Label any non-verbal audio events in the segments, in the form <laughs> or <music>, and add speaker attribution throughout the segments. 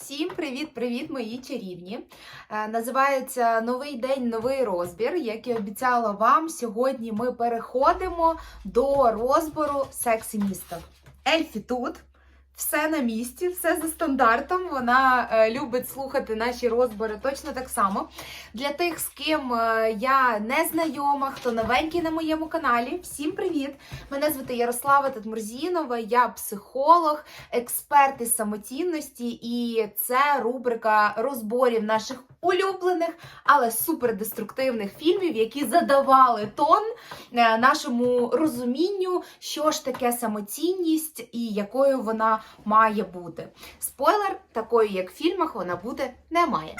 Speaker 1: Всім привіт-привіт, мої чарівні! Е, Називається Новий день, новий розбір. Як і обіцяла вам, сьогодні ми переходимо до розбору сексі міста. Ельфі тут. Все на місці, все за стандартом. Вона е, любить слухати наші розбори точно так само. Для тих, з ким е, я не знайома, хто новенький на моєму каналі, всім привіт! Мене звати Ярослава Татмурзінова, я психолог, експерт із самоцінності, і це рубрика розборів наших улюблених, але супердеструктивних фільмів, які задавали тон е, нашому розумінню, що ж таке самоцінність і якою вона має бути. Спойлер, такої як в фільмах, вона бути не має.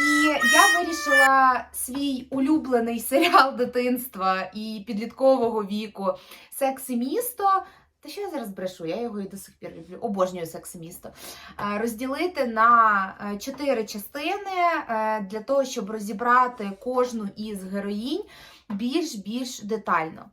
Speaker 1: І я вирішила свій улюблений серіал дитинства і підліткового віку Секс і місто. Та що я зараз брешу? Я його і до сих пір люблю. Обожнюю секс місто. Е, Розділити на е, чотири частини е, для того, щоб розібрати кожну із героїнь більш-більш детально.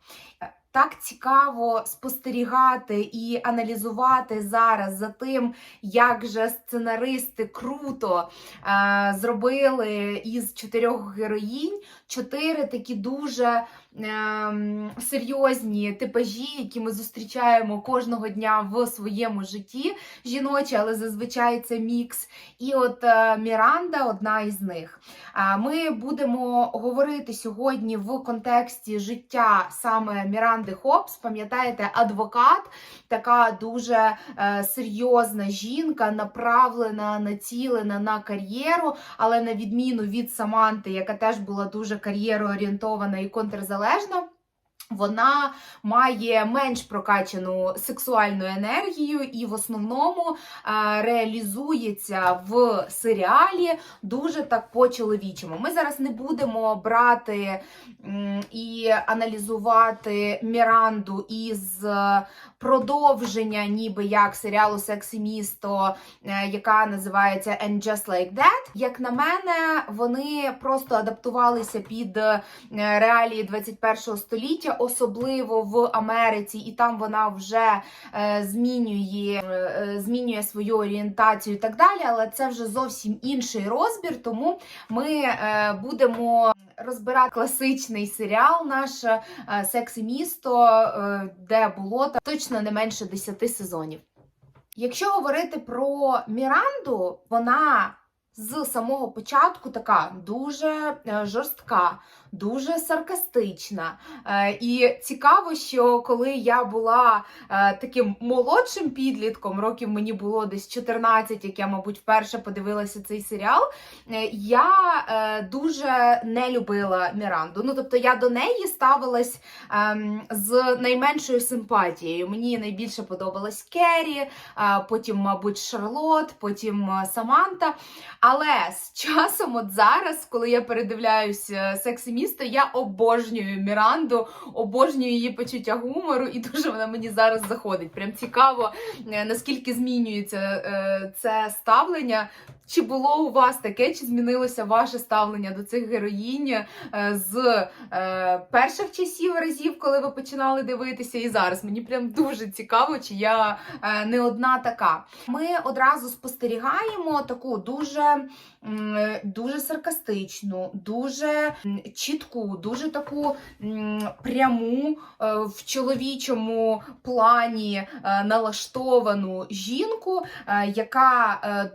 Speaker 1: Е, Так цікаво спостерігати і аналізувати зараз за тим, як же сценаристи круто е, зробили із чотирьох героїнь чотири такі дуже ем, серйозні типажі, які ми зустрічаємо кожного дня в своєму житті. Жіночі, але зазвичай це мікс. І от е, Міранда одна із них. А Ми будемо говорити сьогодні в контексті життя саме Міранди Хопс. Пам'ятаєте, адвокат, така дуже е, серйозна жінка, направлена, націлена на кар'єру, але на відміну від Саманти, яка теж була дуже кар'єроорієнтована і контрзалежна. Вона має менш прокачану сексуальну енергію і в основному е, реалізується в серіалі дуже так по-чоловічому. Ми зараз не будемо брати і аналізувати Міранду із продовження, ніби як серіалу Секс і місто, е, яка називається And Just Like That. Як на мене, вони просто адаптувалися під е, реалії 21 століття, особливо в Америці, і там вона вже е, змінює, е, змінює свою орієнтацію і так далі. Але це вже зовсім інший розбір, тому ми е, будемо. Розбирати класичний серіал наш Секс і місто, де було точно не менше 10 сезонів. Якщо говорити про Міранду, вона з самого початку така дуже жорстка, дуже саркастична. Е, І цікаво, що коли я була е, таким молодшим підлітком, років мені було десь 14, як я, мабуть, вперше подивилася цей серіал, е, я дуже не любила Міранду. Ну, тобто я до неї ставилась ем, з найменшою симпатією. Мені найбільше подобалась Керрі, потім, мабуть, Шарлот, потім Саманта. Але з часом, от зараз, коли я передивляюсь секс і місто, я обожнюю Міранду, обожнюю її почуття гумору, і дуже вона мені зараз заходить. Прям цікаво, е, наскільки змінюється е, це ставлення. Чи було у вас таке, чи змінилося ваше ставлення до цих героїнь е, з е, перших часів разів, коли ви починали дивитися, і зараз? Мені прям дуже цікаво, чи я е, не одна така. Ми одразу спостерігаємо таку дуже, дуже саркастичну, дуже чітку, дуже таку пряму в чоловічому плані налаштовану жінку, яка е,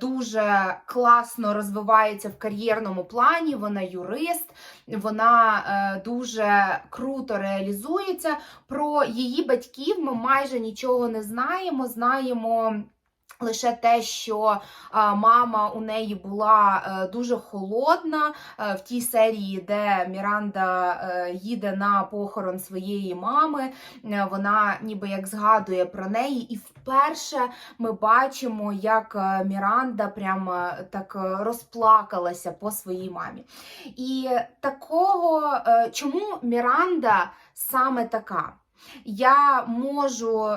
Speaker 1: класно розвивається в кар'єрному плані. Вона юрист, вона е, дуже круто реалізується. Про її батьків ми майже нічого не знаємо. Знаємо. Лише те, що мама у неї була е, дуже холодна е, в тій серії, де Міранда е, їде на похорон своєї мами, вона ніби як згадує про неї, і вперше ми бачимо, як Міранда прямо так розплакалася по своїй мамі. І такого, чому Міранда саме така? Я можу е,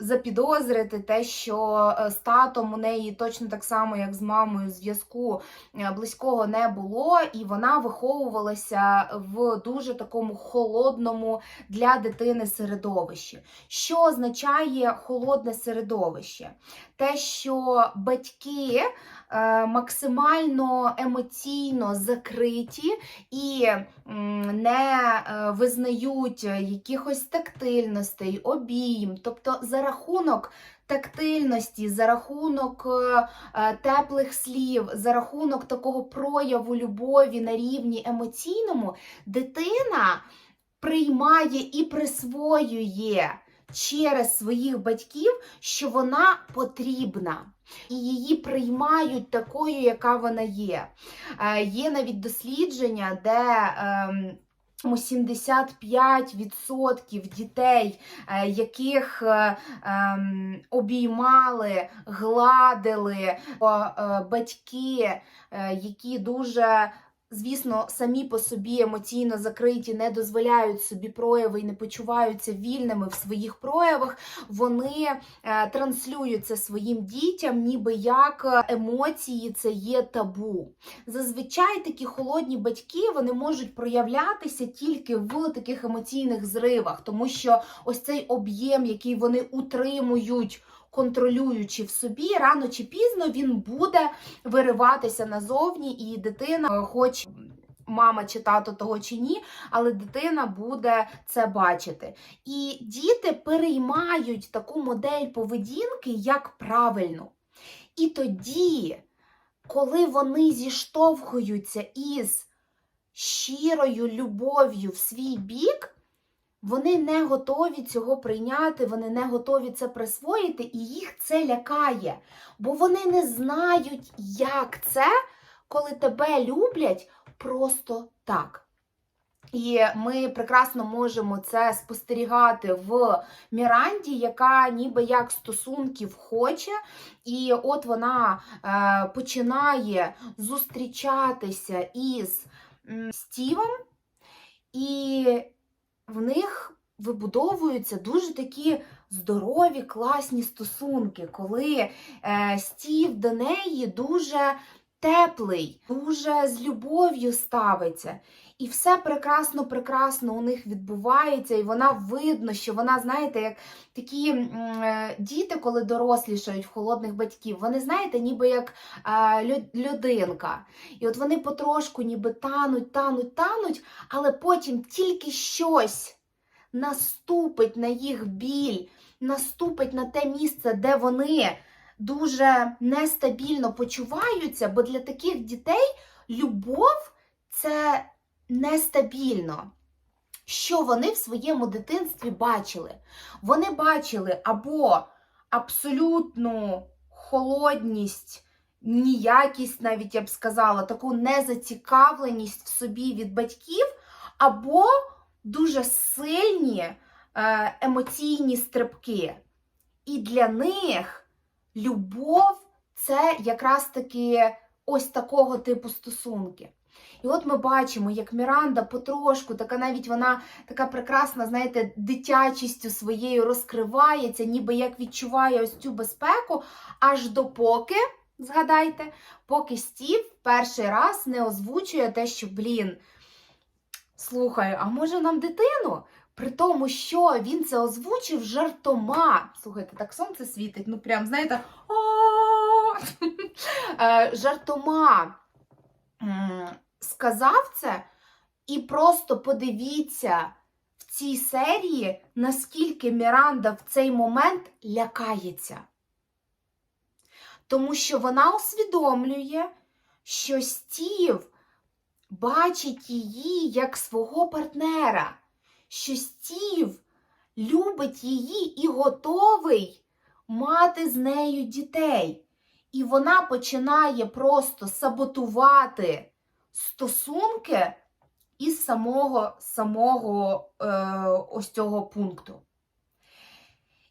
Speaker 1: запідозрити те, що е, з татом у неї точно так само, як з мамою, зв'язку е, близького не було, і вона виховувалася в дуже такому холодному для дитини середовищі. Що означає холодне середовище? Те, що батьки максимально емоційно закриті і не е, визнають якихось тактильностей, обійм, тобто за рахунок. Тактильності, за рахунок е, е, теплих слів, за рахунок такого прояву любові на рівні емоційному, дитина приймає і присвоює через своїх батьків, що вона потрібна. І її приймають такою, яка вона є. Е, є навіть дослідження, де ем, 75% дітей, е, яких е, ем, обіймали, гладили е, батьки, е, які дуже. Звісно, самі по собі емоційно закриті, не дозволяють собі прояви і не почуваються вільними в своїх проявах. Вони е, транслюють це своїм дітям, ніби як емоції це є табу. Зазвичай такі холодні батьки вони можуть проявлятися тільки в таких емоційних зривах, тому що ось цей об'єм, який вони утримують. Контролюючи в собі, рано чи пізно він буде вириватися назовні, і дитина, е, хоч мама чи тато того чи ні, але дитина буде це бачити. І діти переймають таку модель поведінки як правильну. І тоді, коли вони зіштовхуються із щирою любов'ю в свій бік, вони не готові цього прийняти, вони не готові це присвоїти, і їх це лякає. Бо вони не знають, як це, коли тебе люблять просто так. І ми прекрасно можемо це спостерігати в Міранді, яка ніби як стосунків хоче, і от вона е, починає зустрічатися із Стівом, і в них вибудовуються дуже такі здорові, класні стосунки, коли е, Стів до неї дуже теплий, дуже з любов'ю ставиться. І все прекрасно, прекрасно у них відбувається, і вона видно, що вона, знаєте, як такі е, діти, коли дорослішають в холодних батьків, вони, знаєте, ніби як е, людинка. І от вони потрошку ніби тануть, тануть, тануть, але потім тільки щось наступить на їх біль, наступить на те місце, де вони дуже нестабільно почуваються, бо для таких дітей любов це нестабільно. Що вони в своєму дитинстві бачили? Вони бачили або абсолютну холодність, ніякість, навіть я б сказала, таку незацікавленість в собі від батьків, або дуже сильні е, емоційні стрибки. І для них любов це якраз таки ось такого типу стосунки. І от ми бачимо, як Міранда потрошку, така навіть вона така прекрасна, знаєте, дитячістю своєю розкривається, ніби як відчуває ось цю безпеку, аж допоки, згадайте, поки Стів перший раз не озвучує те, що, блін, слухай, а може нам дитину? При тому, що він це озвучив жартома. Слухайте, так сонце світить, ну прям, знаєте, <laughs> Е, жартома сказав це, і просто подивіться в цій серії, наскільки Міранда в цей момент лякається. Тому що вона усвідомлює, що Стів бачить її як свого партнера, що Стів любить її і готовий мати з нею дітей. І вона починає просто саботувати стосунки із самого самого е, ось цього пункту.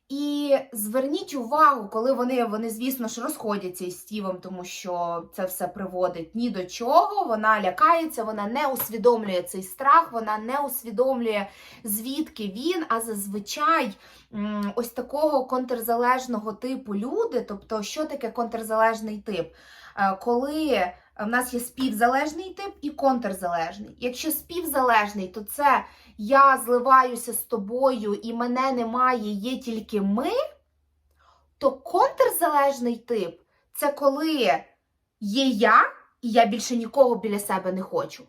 Speaker 1: І зверніть увагу, коли вони, вони, звісно ж, розходяться із Стівом, тому що це все приводить ні до чого. Вона лякається, вона не усвідомлює цей страх, вона не усвідомлює, звідки він. А зазвичай ось такого контрзалежного типу люди. Тобто, що таке контрзалежний тип? Е, Коли в нас є співзалежний тип і контрзалежний. Якщо співзалежний, то це я зливаюся з тобою і мене немає, є тільки ми, то контрзалежний тип це коли є я, і я більше нікого біля себе не хочу.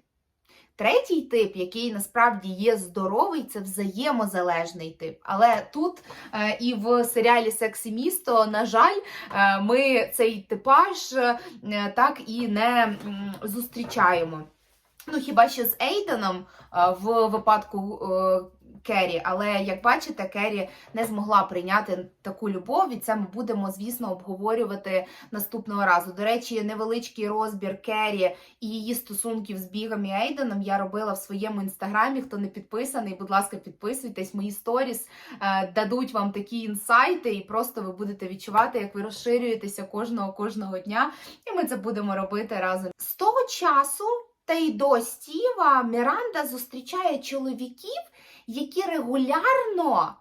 Speaker 1: Третій тип, який насправді є здоровий, це взаємозалежний тип. Але тут е, і в серіалі Сексі місто, на жаль, е, ми цей типаж е, так і не м, зустрічаємо. Ну, хіба що з Ейденом е, в випадку е, Керрі, але як бачите, Керрі не змогла прийняти таку любов, і це ми будемо, звісно, обговорювати наступного разу. До речі, невеличкий розбір Керрі і її стосунків з Бігом і Ейденом я робила в своєму інстаграмі. Хто не підписаний, будь ласка, підписуйтесь. Мої сторіс е, дадуть вам такі інсайти, і просто ви будете відчувати, як ви розширюєтеся кожного кожного дня. І ми це будемо робити разом. З того часу. Та й до Стіва Міранда зустрічає чоловіків, які регулярно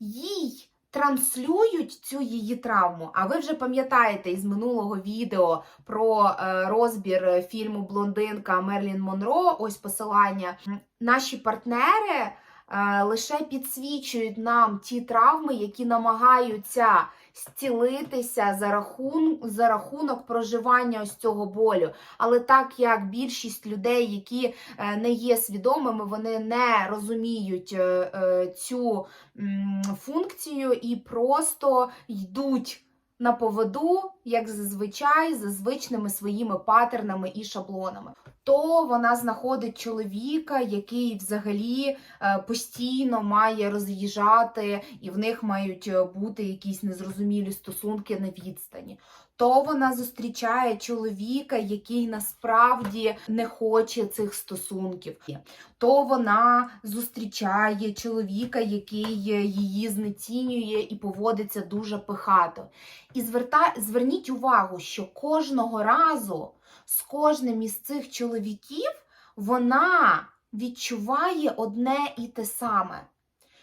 Speaker 1: їй транслюють цю її травму. А ви вже пам'ятаєте із минулого відео про е, розбір фільму Блондинка Мерлін Монро. Ось посилання. Наші партнери е, лише підсвічують нам ті травми, які намагаються зцілитися за, рахун, за рахунок проживання ось цього болю. Але так як більшість людей, які е, не є свідомими, вони не розуміють е, е, цю функцію і просто йдуть на поводу, як зазвичай, за звичними своїми патернами і шаблонами. То вона знаходить чоловіка, який взагалі е, постійно має роз'їжджати, і в них мають е, бути якісь незрозумілі стосунки на відстані. То вона зустрічає чоловіка, який насправді не хоче цих стосунків. То вона зустрічає чоловіка, який е, її знецінює і поводиться дуже пихато. І зверта... зверніть увагу, що кожного разу з кожним із цих чоловіків вона відчуває одне і те саме,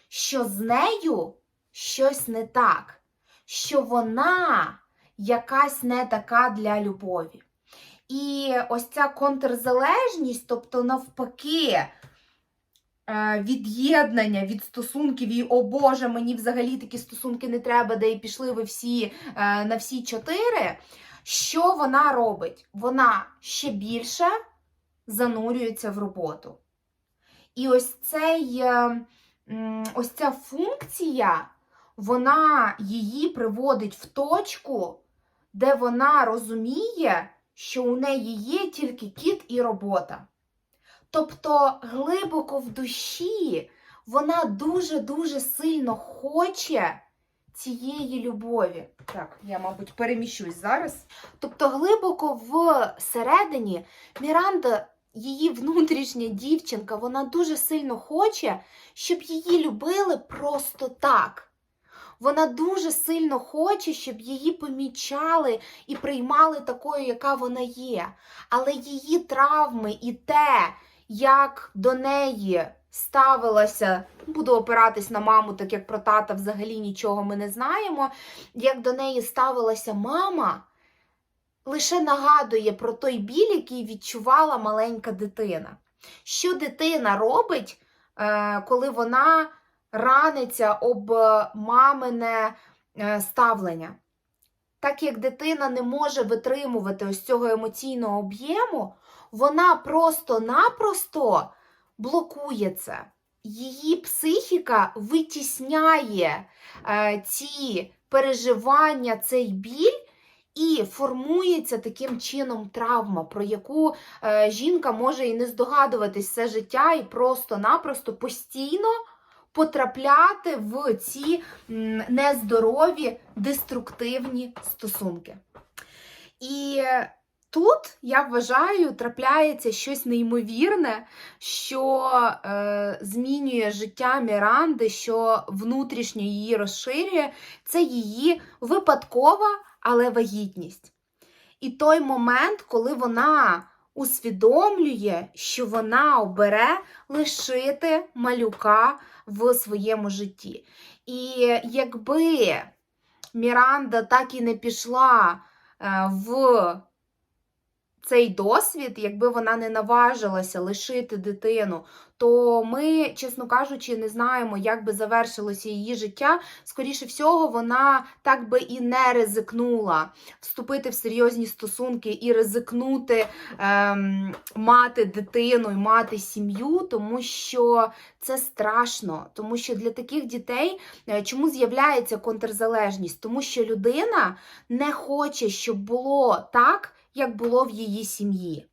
Speaker 1: що з нею щось не так, що вона якась не така для любові. І ось ця контрзалежність, тобто навпаки, е, від'єднання від стосунків і о Боже, мені взагалі такі стосунки не треба, де і пішли ви всі е, на всі чотири. Що вона робить? Вона ще більше занурюється в роботу. І ось цей, е, ось ця функція, вона її приводить в точку, де вона розуміє, що у неї є тільки кіт і робота. Тобто глибоко в душі вона дуже-дуже сильно хоче цієї любові. Так, я, мабуть, переміщусь зараз. Тобто, глибоко всередині Міранда, її внутрішня дівчинка, вона дуже сильно хоче, щоб її любили просто так. Вона дуже сильно хоче, щоб її помічали і приймали такою, яка вона є. Але її травми і те, як до неї ставилася, буду опиратись на маму, так як про тата взагалі нічого ми не знаємо. Як до неї ставилася мама, лише нагадує про той біль, який відчувала маленька дитина. Що дитина робить, е, коли вона раниться об мамине е, ставлення? Так як дитина не може витримувати ось цього емоційного об'єму, вона просто-напросто блокує це. Її психіка витісняє е, ці переживання, цей біль, і формується таким чином травма, про яку е, жінка може і не здогадуватись все життя, і просто-напросто постійно потрапляти в ці нездорові, деструктивні стосунки. І Тут, я вважаю, трапляється щось неймовірне, що е, змінює життя Міранди, що внутрішньо її розширює. Це її випадкова, але вагітність. І той момент, коли вона усвідомлює, що вона обере лишити малюка в своєму житті. І якби Міранда так і не пішла е, в цей досвід, якби вона не наважилася лишити дитину, то ми, чесно кажучи, не знаємо, як би завершилося її життя. Скоріше всього, вона так би і не ризикнула вступити в серйозні стосунки і ризикнути ем, мати дитину і мати сім'ю, тому що це страшно. Тому що для таких дітей е, чому з'являється контрзалежність? Тому що людина не хоче, щоб було так, як було в її сім'ї.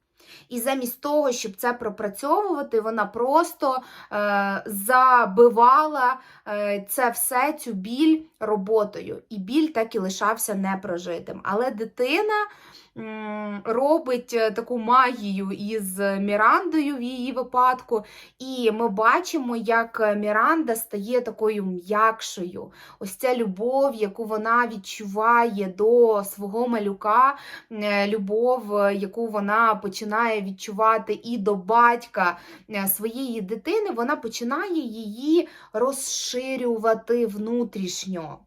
Speaker 1: І замість того, щоб це пропрацьовувати, вона просто е, забивала е, це все, цю біль роботою. І біль так і лишався непрожитим. Але дитина робить е, таку магію із Мірандою в її випадку. І ми бачимо, як Міранда стає такою м'якшою. Ось ця любов, яку вона відчуває до свого малюка, е, любов, е, яку вона починає відчувати і до батька своєї дитини, вона починає її розширювати внутрішньо.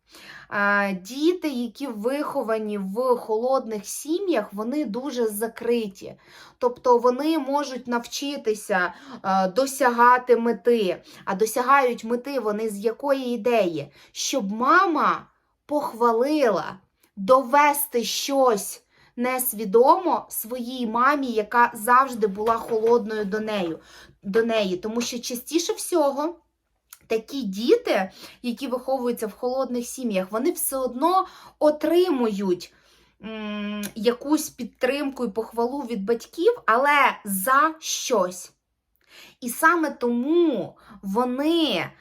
Speaker 1: Діти, які виховані в холодних сім'ях, вони дуже закриті. Тобто вони можуть навчитися досягати мети, а досягають мети вони з якої ідеї? Щоб мама похвалила, довести щось несвідомо своїй мамі, яка завжди була холодною до нею, до неї. Тому що частіше всього. Такі діти, які виховуються в холодних сім'ях, вони все одно отримують якусь підтримку і похвалу від батьків, але за щось. І саме тому вони е,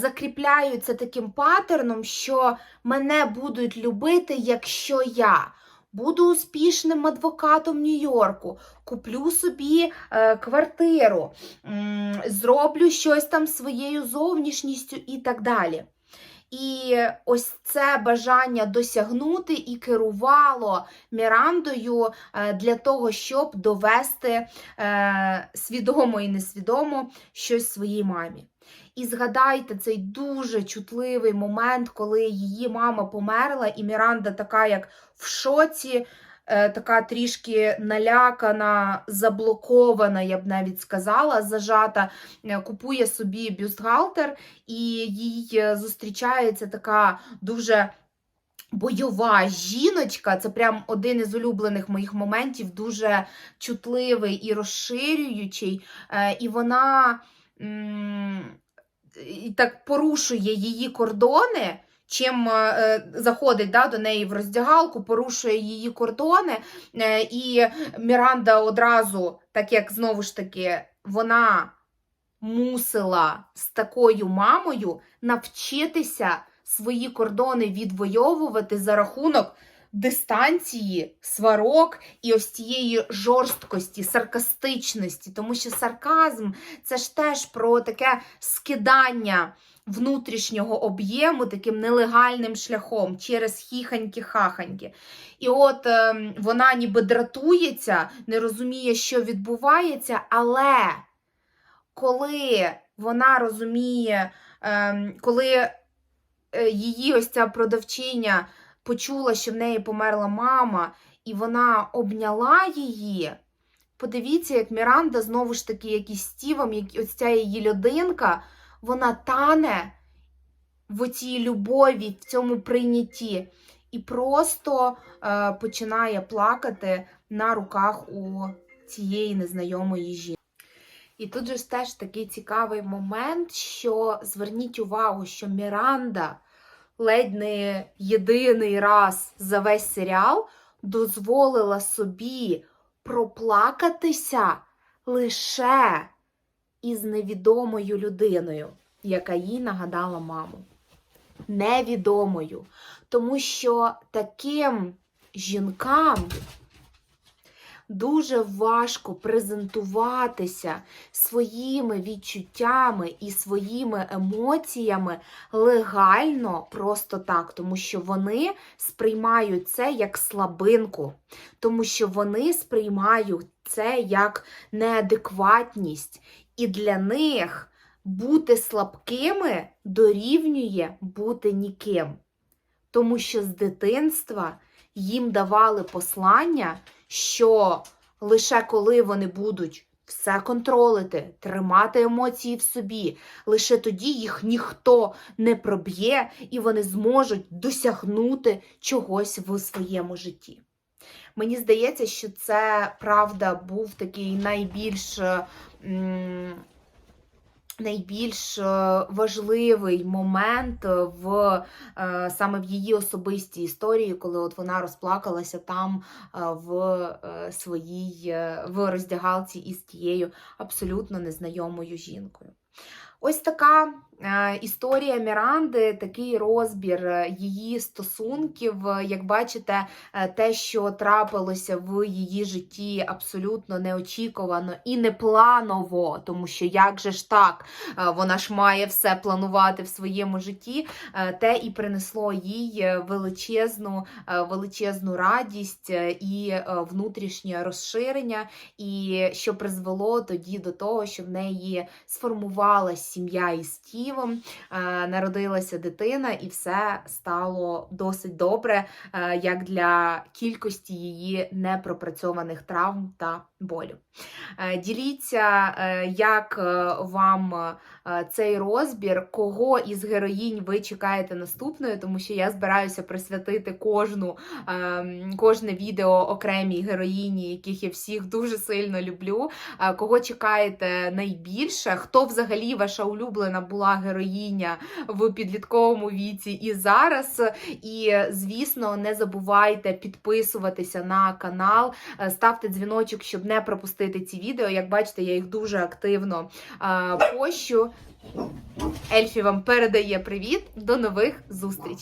Speaker 1: закріпляються таким паттерном, що мене будуть любити, якщо я буду успішним адвокатом Нью-Йорку, куплю собі е, квартиру, м, зроблю щось там своєю зовнішністю і так далі. І ось це бажання досягнути і керувало Мірандою е, для того, щоб довести е, свідомо і несвідомо щось своїй мамі. І згадайте цей дуже чутливий момент, коли її мама померла, і Міранда така, як в шоці, е, така трішки налякана, заблокована, я б навіть сказала, зажата, е, купує собі бюстгальтер, і їй е, зустрічається така дуже. Бойова жіночка, це прям один із улюблених моїх моментів, дуже чутливий і розширюючий. І вона так порушує її кордони. Чим е, заходить да, до неї в роздягалку, порушує її кордони, е, і Міранда одразу, так як знову ж таки, вона мусила з такою мамою навчитися свої кордони відвоювати за рахунок дистанції, сварок і ось цієї жорсткості, саркастичності, тому що сарказм це ж теж про таке скидання внутрішнього об'єму таким нелегальним шляхом через хіханьки-хаханьки. І от е, вона ніби дратується, не розуміє, що відбувається, але коли вона розуміє, е, коли її ось ця продавчиня почула, що в неї померла мама, і вона обняла її. Подивіться, як Міранда, знову ж таки, як і Стівом, як ось ця її людинка, вона тане в цій любові, в цьому прийнятті, і просто е, починає плакати на руках у цієї незнайомої жінки. І тут же теж такий цікавий момент, що зверніть увагу, що Міранда ледь не єдиний раз за весь серіал дозволила собі проплакатися лише із невідомою людиною, яка їй нагадала маму. Невідомою. Тому що таким жінкам дуже важко презентуватися своїми відчуттями і своїми емоціями легально просто так, тому що вони сприймають це як слабинку, тому що вони сприймають це як неадекватність, і для них бути слабкими дорівнює бути ніким. Тому що з дитинства їм давали послання, що лише коли вони будуть все контролити, тримати емоції в собі, лише тоді їх ніхто не проб'є і вони зможуть досягнути чогось в своєму житті. Мені здається, що це правда був такий найбільш. м, Найбільш е, важливий момент в е, саме в її особистій історії, коли от вона розплакалася там е, в своїй в роздягалці із тією абсолютно незнайомою жінкою. Ось така е, історія Міранди, такий розбір е, її стосунків. Як бачите, е, те, що трапилося в її житті, абсолютно неочікувано і непланово, тому що як же ж так, вона ж має все планувати в своєму житті, те і принесло їй величезну, величезну радість і внутрішнє розширення, і що призвело тоді до того, що в неї сформувалась сім'я із Стівом, е, народилася дитина, і все стало досить добре, е, як для кількості її непропрацьованих травм та болю. Е, Діліться, як вам цей розбір, кого із героїнь ви чекаєте наступною, тому що я збираюся присвятити кожну, кожне відео окремій героїні, яких я всіх дуже сильно люблю. Кого чекаєте найбільше? Хто взагалі ваша улюблена була героїня в підлітковому віці і зараз? І, звісно, не забувайте підписуватися на канал, е, ставте дзвіночок, щоб не пропустити ці відео. Як бачите, я їх дуже активно е, пощу. Ельфі вам передає привіт. До нових зустрічей!